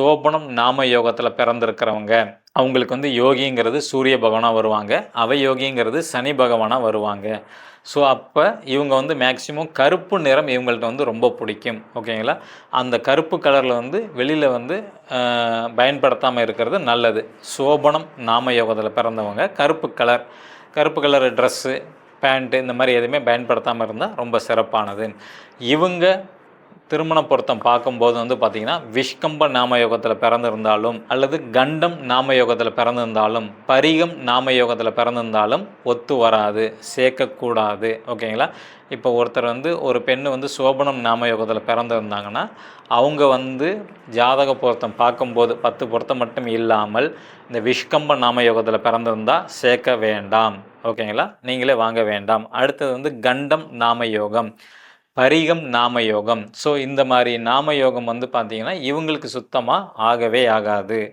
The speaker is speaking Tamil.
சோபனம் நாம யோகத்தில் பிறந்திருக்கிறவங்க அவங்களுக்கு வந்து யோகிங்கிறது சூரிய பகவானாக வருவாங்க. அவ யோகிங்கிறது சனி பகவானாக வருவாங்க. ஸோ அப்போ இவங்க வந்து மேக்சிமம் கருப்பு நிறம் இவங்கள்ட்ட வந்து ரொம்ப பிடிக்கும். ஓகேங்களா? அந்த கருப்பு கலரில் வந்து வெளியில் வந்து பயன்படுத்தாமல் இருக்கிறது நல்லது. சோபனம் நாம யோகத்தில் பிறந்தவங்க கருப்பு கலர் கருப்பு கலர் ட்ரெஸ்ஸு பேண்ட்டு இந்த மாதிரி எதுவுமே பயன்படுத்தாமல் இருந்தால் ரொம்ப சிறப்பானது. இவங்க திருமண பொருத்தம் பார்க்கும்போது வந்து பார்த்திங்கன்னா விஷ்கம்ப நாமயோகத்தில் பிறந்திருந்தாலும் அல்லது கண்டம் நாமயோகத்தில் பிறந்திருந்தாலும் பரிகம் நாமயோகத்தில் பிறந்திருந்தாலும் ஒத்து வராது சேர்க்கக்கூடாது. ஓகேங்களா? இப்போ ஒருத்தர் வந்து ஒரு பெண்ணு வந்து சோபனம் நாமயோகத்தில் பிறந்திருந்தாங்கன்னா அவங்க வந்து ஜாதக பொருத்தம் பார்க்கும்போது பத்து பொருத்தம் மட்டும் இல்லாமல் இந்த விஷ்கம்ப நாமயோகத்தில் பிறந்திருந்தால் சேர்க்க வேண்டாம். ஓகேங்களா? நீங்களே வாங்க வேண்டாம். அடுத்தது வந்து கண்டம் நாமயோகம். பரிகம் நாமயோகம். ஸோ இந்த மாதிரி நாமயோகம் வந்து பார்த்திங்கன்னா இவங்களுக்கு சுத்தமாக ஆகவே ஆகாது.